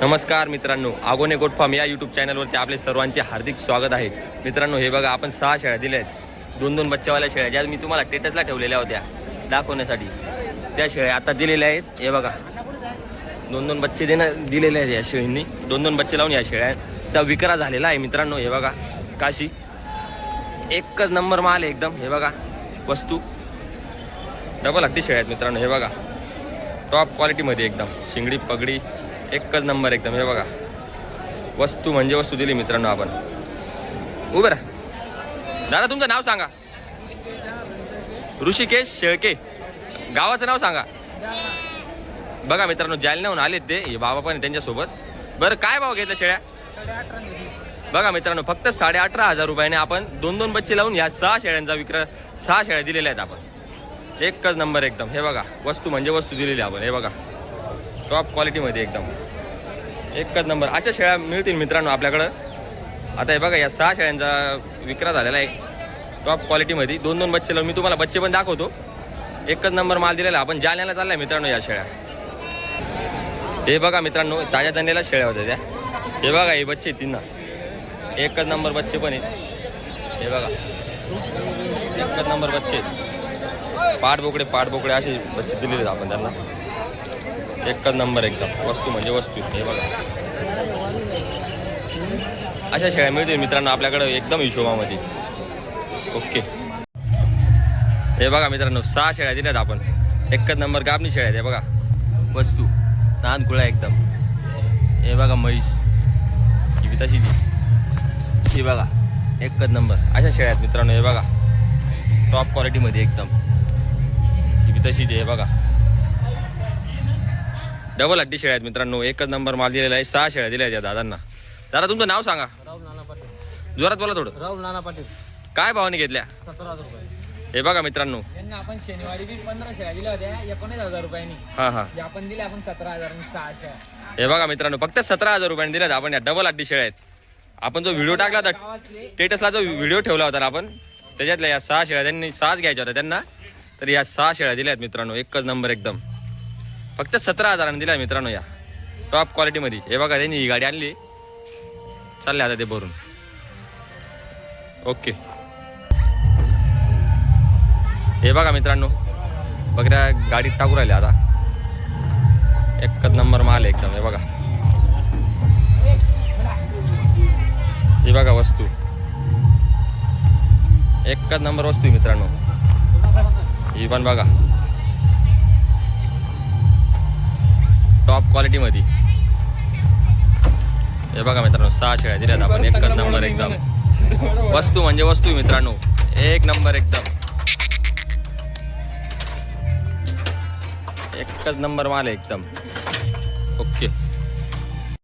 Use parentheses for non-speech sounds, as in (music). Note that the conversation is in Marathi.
नमस्कार मित्रांनो आगोने गोट फार्म या यूट्यूब चॅनलवरती आपले सर्वांचे हार्दिक स्वागत आहे. मित्रांनो हे बघा आपण सहा शेळ्या दिल्या आहेत दोन दोन बच्चावाल्या शेळ्या ज्या मी तुम्हाला टेटसला ठेवलेल्या होत्या दाखवण्यासाठी. त्या शेळ्या आता दिलेल्या आहेत. हे बघा दोन दोन बच्चे देणं दिलेले आहेत या शेळींनी. दोन दोन बच्चे लावून या शेळ्यांचा विक्रा झालेला आहे मित्रांनो हे बघा काशी. एकच नंबर माल आहे एकदम हे बघा वस्तू. डबल अगदी शेळ्या आहेत मित्रांनो हे बघा. टॉप क्वालिटीमध्ये एकदम शिंगडी पगडी एकच नंबर एकदम हे बघा. वस्तू म्हणजे वस्तू दिली मित्रांनो आपण. उभं राहा. दादा तुमचं नाव सांगा. ऋषिकेश शेळके. गावाचं नाव सांगा. बघा मित्रांनो जालन्याहून आलेत ते बाबा पण त्यांच्यासोबत. बरं काय भाव घेतला शेळ्या? बघा मित्रांनो फक्त साडे अठरा हजार रुपयाने आपण दोन दोन बच्चे लावून ह्या सहा शेळ्यांचा विक्रय सहा शेळ्या दिलेल्या आहेत आपण. एकच नंबर एकदम हे बघा. वस्तू म्हणजे वस्तू दिलेली आपण हे बघा. टॉप क्वालिटीमध्ये एकदम. एकच नंबर. अशा शेळ्या मिळतील मित्रांनो आपल्याकडं. आता हे बघा या सहा शेळ्यांचा विक्रा झालेला आहे. टॉप क्वालिटीमध्ये दोन दोन बच्चे लावून मी तुम्हाला बच्चे पण दाखवतो. एकच नंबर माल दिलेला आपण जालन्याला चाललाय मित्रांनो या शेळ्या हे बघा मित्रांनो ताज्या धंद्याला शेळ्या होत्या त्या. हे बघा हे बच्चे आहेत तीन ना. एकच नंबर बच्चे पण आहेत. हे बघा. एकच नंबर बच्चे आहेत. पाठ बोकडे पाठ बोकडे असे बच्चे दिलेले आहेत आपण त्यांना. एकच नंबर एकदम. वस्तू म्हणजे वस्तू हे बघा. अशा शेळ्या मिळतील मित्रांनो आपल्याकडं एकदम हिशोबामध्ये. ओके. हे बघा मित्रांनो सहा शेळ्या दिल्यात आपण. एकच नंबर गाबणी शेळ्या आहे हे बघा. वस्तू. लहान कुळा एकदम. हे बघा म्हैस. ही तशी तशी ही बघा. एकच नंबर. अशा शेळ्या आहेत मित्रांनो हे बघा. टॉप क्वालिटीमध्ये एकदम. ही तशी तशीच आहे हे बघा. डबल हड्डी शेळ्या आहेत मित्रांनो. एकच नंबर माल दिलेला आहे. सहा शेळ्या दिल्या आहेत या दादांना. दादा तुमचं नाव सांगा. राहुल नाना पाटील. जोरात बोला थोडं. राहुल नाना पाटील. काय भावाने घेतल्या? सतरा हजार रुपये. हे बघा मित्रांनो. यांना आपण शनिवारी बी पंधरा शेळ्या दिल्या होत्या. एकोणीस हजार रुपयांनी. हां हां. जे आपण दिले आपण सतरा हजार आणि सहा शेळ्या. हे बघा मित्रांनो फक्त सतरा हजार रुपयाने दिल्यात आपण या डबल हड्डी शेळ्या आहेत. आपण जो व्हिडिओ टाकला होता गावातले स्टेटसला जो व्हिडिओ ठेवला होता ना आपण त्याच्यातल्या या सहा शेळ्या त्यांनी सहाच घ्यायच्या होत्या त्यांना. तर या सहा शेळ्या दिल्या आहेत मित्रांनो. एकच नंबर एकदम. फक्त सतरा हजाराने दिला मित्रांनो या. टॉप क्वालिटीमध्ये हे बघा त्यांनी ही गाडी आणली. चालले आता ते भरून. ओके हे बघा मित्रांनो बघा गाडीत टाकू राहिले आता. एकच नंबर माल आहे एकदम हे बघा. ही बघा वस्तू. एकच नंबर वस्तू मित्रांनो. ही पण बघा. टॉप क्वालिटीमध्ये हे बघा मित्रांनो सहा शेळ्या दिल्यात आपण. एकच नंबर एकदम. (laughs) वस्तू म्हणजे वस्तू मित्रांनो. एक नंबर एकदम. एकच नंबर माल आहे एकदम. ओके.